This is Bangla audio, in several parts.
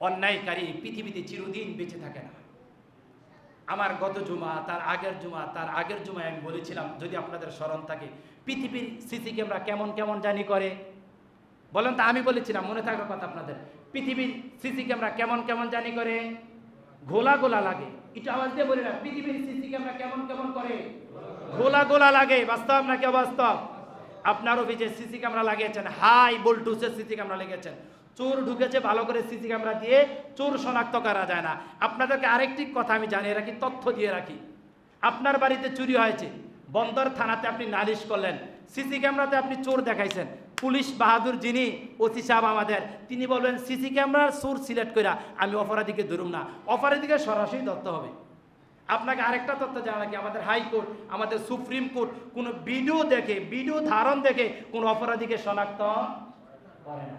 অন্যায়কারী পৃথিবীতে চিরদিন বেঁচে থাকে না। আমার গত জুমা, তার আগের জুমা, তার আগের জুমায় আমি বলেছিলাম, যদি আপনাদের স্মরণ থাকে, পৃথিবীর সিসি ক্যামেরা কেমন কেমন জানি করে। বলেন তো, আমি বলেছিলাম, মনে থাকার কথা আপনাদের। পৃথিবীর সিসি ক্যামেরা কেমন কেমন জানি করে। ঘোলা গোলা লাগে। একটু আওয়াজ দিয়ে বলি না, পৃথিবীর সিসি ক্যামেরা কেমন কেমন করে? ঘোলা গোলা লাগে। বাস্তব নাকি অবাস্তব? আপনার অফিসে সিসি ক্যামেরা লাগিয়েছেন। হাই ভোল্টেজের সিসি ক্যামেরা লেগেছেন চোর ঢুকেছে ভালো করে সিসি ক্যামেরা দিয়ে, চোর শনাক্ত করা যায় না। আপনাদেরকে আরেকটি কথা আমি জানিয়ে রাখি, তথ্য দিয়ে রাখি। আপনার বাড়িতে চুরি হয়েছে, বন্দর থানাতে আপনি নালিশ করলেন, সিসি ক্যামেরাতে আপনি চোর দেখাইছেন। পুলিশ বাহাদুর যিনি, ওসি সাহেব আমাদের, তিনি বলবেন, সিসি ক্যামেরার চোর সিলেক্ট করে আমি অপরাধীকে ধরুম না। অপরাধীকে সরাসরি ধরতে হবে। আপনাকে আরেকটা তথ্য জানা নাকি আমাদের হাইকোর্ট আমাদের সুপ্রিম কোর্ট কোনো ভিডিও দেখে, ভিডিও ধারণ দেখে কোনো অপরাধীকে শনাক্ত করে না।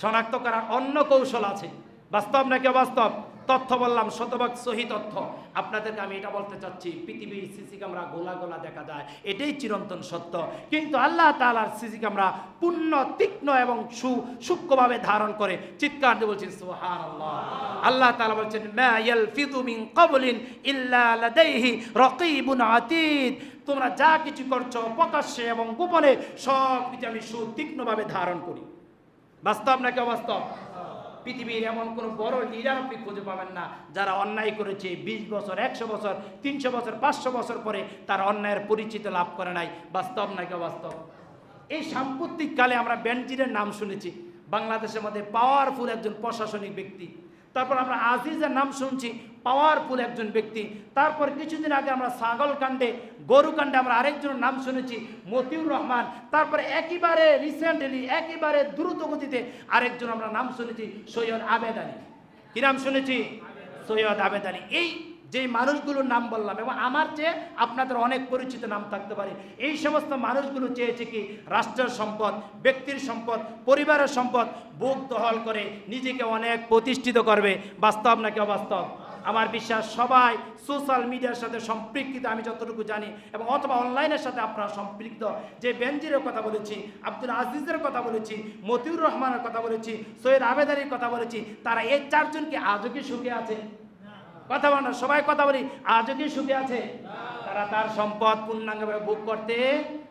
শনাক্ত করার অন্য কৌশল আছে। বাস্তব নাকি অবাস্তব? তথ্য বললাম, শতভাগ সহি তথ্য। আপনাদেরকে আমি এটা বলতে চাচ্ছি, পৃথিবীর সিসি ক্যামেরা গোলা গোলা দেখা যায়, এটাই চিরন্তন সত্য। কিন্তু আল্লাহ তালার সিসি ক্যামেরা পূর্ণ, তীক্ষ্ণ এবং সু সূক্ষ্মভাবে ধারণ করে। চিৎকার দিয়ে বলছেন সুহান আল্লাহ তালা বলছেন, মা ইয়ালফিদু মিন ক্বাবলিন ইল্লা লাদাইহি তোমরা যা কিছু করছ প্রকাশ্যে এবং গোপনে সব কিছু আমি সুতীক্ষ্ণভাবে ধারণ করি। বাস্তব নাকি অবাস্তব? পৃথিবীর এমন কোনো বড় লিডার আপনি খুঁজে পাবেন না, যারা অন্যায় করেছে বিশ বছর, একশো বছর, তিনশো বছর, পাঁচশো বছর পরে তার অন্যায়ের পরিচিতি লাভ করে নাই। বাস্তব নাকি অবাস্তব? এই সাম্প্রতিককালে আমরা ব্যানজিরের নাম শুনেছি। বাংলাদেশের মধ্যে পাওয়ারফুল একজন প্রশাসনিক ব্যক্তি। তারপর আমরা আজিজের নাম শুনছি পাওয়ারফুল একজন ব্যক্তি। তারপর কিছুদিন আগে আমরা ছাগল কাণ্ডে, গরু কাণ্ডে আমরা আরেকজনের নাম শুনেছি, মতিউর রহমান। তারপরে একেবারে রিসেন্টলি একেবারে দ্রুত গতিতে আরেকজন আমরা নাম শুনেছি, সৈয়দ আবেদ আলী। কি নাম শুনেছি? সৈয়দ আবেদ আলী। এই যে মানুষগুলোর নাম বললাম এবং আমার চেয়ে আপনাদের অনেক পরিচিত নাম থাকতে পারে, এই সমস্ত মানুষগুলো চেয়েছে কি রাষ্ট্রের সম্পদ, ব্যক্তির সম্পদ, পরিবারের সম্পদ বুক দহল করে নিজেকে অনেক প্রতিষ্ঠিত করবে। বাস্তব নাকি অবাস্তব? আমার বিশ্বাস সবাই সোশ্যাল মিডিয়ার সাথে সম্পৃক্ত, আমি যতটুকু জানি, এবং অথবা অনলাইনের সাথে আপনারা সম্পৃক্ত। যে বেনজিরের কথা বলেছি, আব্দুল আজিজের কথা বলেছি, মতিউর রহমানের কথা বলেছি, সৈয়দ আবেদারির কথা বলেছি, তারা এই চারজন কি আজও কি সুখে আছে? কথা বলো, সবাই কথা বলি। আজও কি সুখে আছে? তারা তার সম্পদ পূর্ণাঙ্গভাবে ভোগ করতে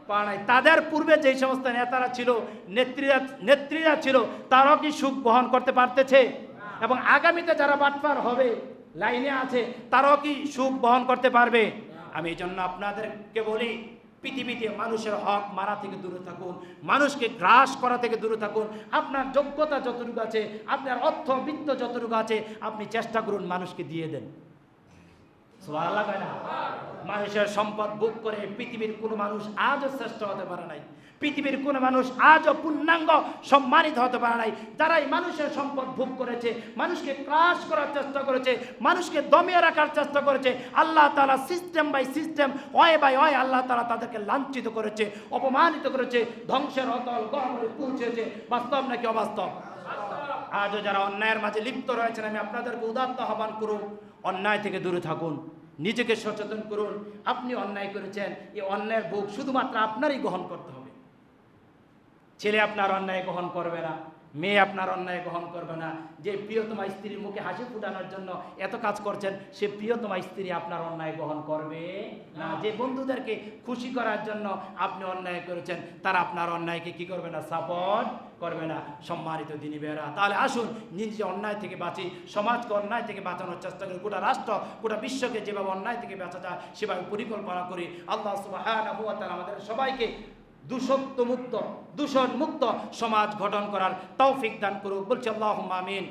পারে নাই। তাদের পূর্বে যেই সমস্ত নেতারা ছিল, নেত্রীরা নেত্রীরা ছিল, তারাও কি সুখ বহন করতে পারতেছে? এবং আগামীতে যারা বাটপার হবে, লাইনে আছে, তারাও কি সুখ বহন করতে পারবে? আমি এই জন্য আপনাদেরকে বলি পৃথিবীতে মানুষের হক মারা থেকে দূরে থাকুন, মানুষকে গ্রাস করা থেকে দূরে থাকুন আপনার যোগ্যতা যতটুকু আছে, আপনার অর্থ, বৃত্ত যতটুকু আছে, আপনি চেষ্টা করুন মানুষকে দিয়ে দেন সোয়াল লাগায় না? মানুষের সম্পদ ভোগ করে পৃথিবীর কোনো মানুষ আজও শ্রেষ্ঠ হতে পারে নাই। পৃথিবীর কোনো মানুষ আজও পূর্ণাঙ্গ, সম্মানিত হতে পারে নাই। যারাই মানুষের সম্পদ ভোগ করেছে, মানুষকে ক্রাশ করার চেষ্টা করেছে, মানুষকে দমিয়ে রাখার চেষ্টা করেছে, Allah Tala system by system অয় বাই অয় আল্লাহ তালা তাদেরকে লাঞ্ছিত করেছে, অপমানিত করেছে, ধ্বংসের অতল গহরে পৌঁছেছে। বাস্তব নাকি অবাস্তব? আজও যারা অন্যায়ের মাঝে লিপ্ত রয়েছেন, আমি আপনাদেরকে উদাত্ত আহ্বান করুন, অন্যায় থেকে দূরে থাকুন। নিজেকে সচেতন করুন। আপনি অন্যায় করেছেন, এই অন্যায়ের ভোগ শুধুমাত্র আপনারই গ্রহণ করতে হবে। ছেলে আপনার অন্যায় গ্রহণ করবে না, মেয়ে আপনার অন্যায় গ্রহণ করবে না। যে প্রিয়তমা স্ত্রীর মুখে হাসি ফুটানোর জন্য এত কাজ করছেন, সে প্রিয়তমা স্ত্রী আপনার অন্যায় গ্রহণ করবে না। যে বন্ধুদেরকে খুশি করার জন্য আপনি অন্যায় করেছেন, তারা আপনার অন্যায়কে কি করবে না, সাপোর্ট করবে না, সম্মানিত দিনী বেরা তাহলে আসুন নিজে অন্যায় থেকে বাঁচি। সমাজকে অন্যায় থেকে বাঁচানোর চেষ্টা করি। গোটা রাষ্ট্র, গোটা বিশ্বকে যেভাবে অন্যায় থেকে বাঁচা যায়, সেভাবে পরিকল্পনা করি। আল্লাহ হ্যাঁ আমাদের সবাইকে দূষত্ব মুক্ত, দূষণ মুক্ত সমাজ গঠন করার তৌফিক দান করুক। বলছে আল্লাহ আমিন।